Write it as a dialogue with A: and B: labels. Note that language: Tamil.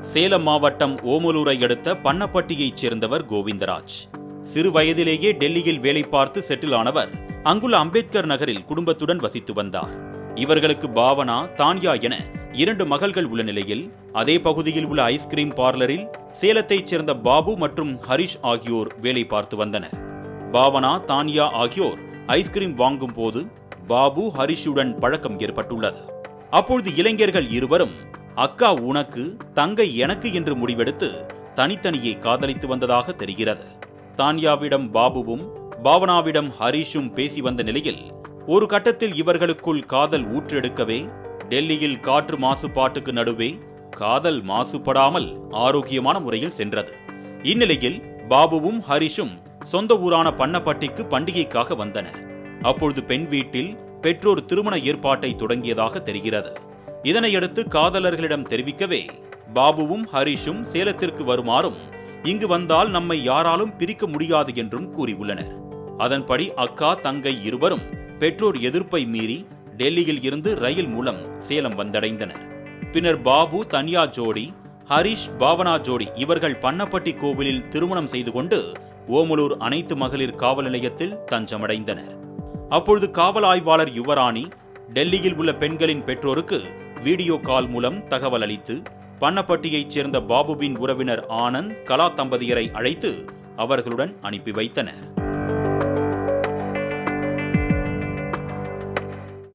A: சேலம் மாவட்டம் ஓமலூரை அடுத்த பண்ணப்பட்டியைச் சேர்ந்தவர் கோவிந்தராஜ். சிறு வயதிலேயே டெல்லியில் வேலை பார்த்து செட்டில் ஆனவர் அங்குள்ள அம்பேத்கர் நகரில் குடும்பத்துடன் வசித்து வந்தார். இவர்களுக்கு பாவனா தான்யா என இரண்டு மகள்கள் உள்ள நிலையில் அதே பகுதியில் உள்ள ஐஸ்கிரீம் பார்லரில் சேலத்தைச் சேர்ந்த பாபு மற்றும் ஹரிஷ் ஆகியோர் வேலை பார்த்து வந்தனர். பாவனா தான்யா ஆகியோர் ஐஸ்கிரீம் வாங்கும் போது பாபு ஹரிஷுடன் பழக்கம் ஏற்பட்டுள்ளது. அப்பொழுது இளைஞர்கள் இருவரும் அக்கா உனக்கு தங்கை எனக்கு என்று முடிவெடுத்து தனித்தனியே காதலித்து வந்ததாக தெரிகிறது. தான்யாவிடம் பாபுவும் பாவனாவிடம் ஹரிஷும் பேசி வந்த நிலையில் ஒரு கட்டத்தில் இவர்களுக்குள் காதல் ஊற்றெடுக்கவே டெல்லியில் காற்று மாசுபாட்டுக்கு நடுவே காதல் மாசுபடாமல் ஆரோக்கியமான முறையில் சென்றது. இந்நிலையில் பாபுவும் ஹரிஷும் சொந்த ஊரான பண்ணப்பட்டிக்கு பண்டிகைக்காக வந்தனர். அப்பொழுது பெண் வீட்டில் பெற்றோர் திருமண ஏற்பாட்டை தொடங்கியதாக தெரிகிறது. இதனையடுத்து காதலர்களிடம் தெரிவிக்கவே பாபுவும் ஹரிஷும் சேலத்திற்கு வருமாறும் இங்கு வந்தால் நம்மை யாராலும் பிரிக்க முடியாது என்றும் கூறியுள்ளனர். அதன்படி அக்கா தங்கை இருவரும் பெற்றோர் எதிர்ப்பை மீறி டெல்லியில் இருந்து ரயில் மூலம் சேலம் வந்தடைந்தனர். பின்னர் பாபு தன்யா ஜோடி ஹரிஷ் பாவனா ஜோடி இவர்கள் பண்ணப்பட்டி கோவிலில் திருமணம் செய்து கொண்டு ஓமலூர் அனைத்து மகளிர் காவல் நிலையத்தில் தஞ்சமடைந்தனர். அப்பொழுது காவல் ஆய்வாளர் யுவராணி டெல்லியில் உள்ள பெண்களின் பெற்றோருக்கு வீடியோ கால் மூலம் தகவல் அளித்து பண்ணப்பட்டியைச் சேர்ந்த பாபுவின் உறவினர் ஆனந்த் கலா தம்பதியரை அழைத்து அவர்களுடன் அனுப்பி வைத்தனர்.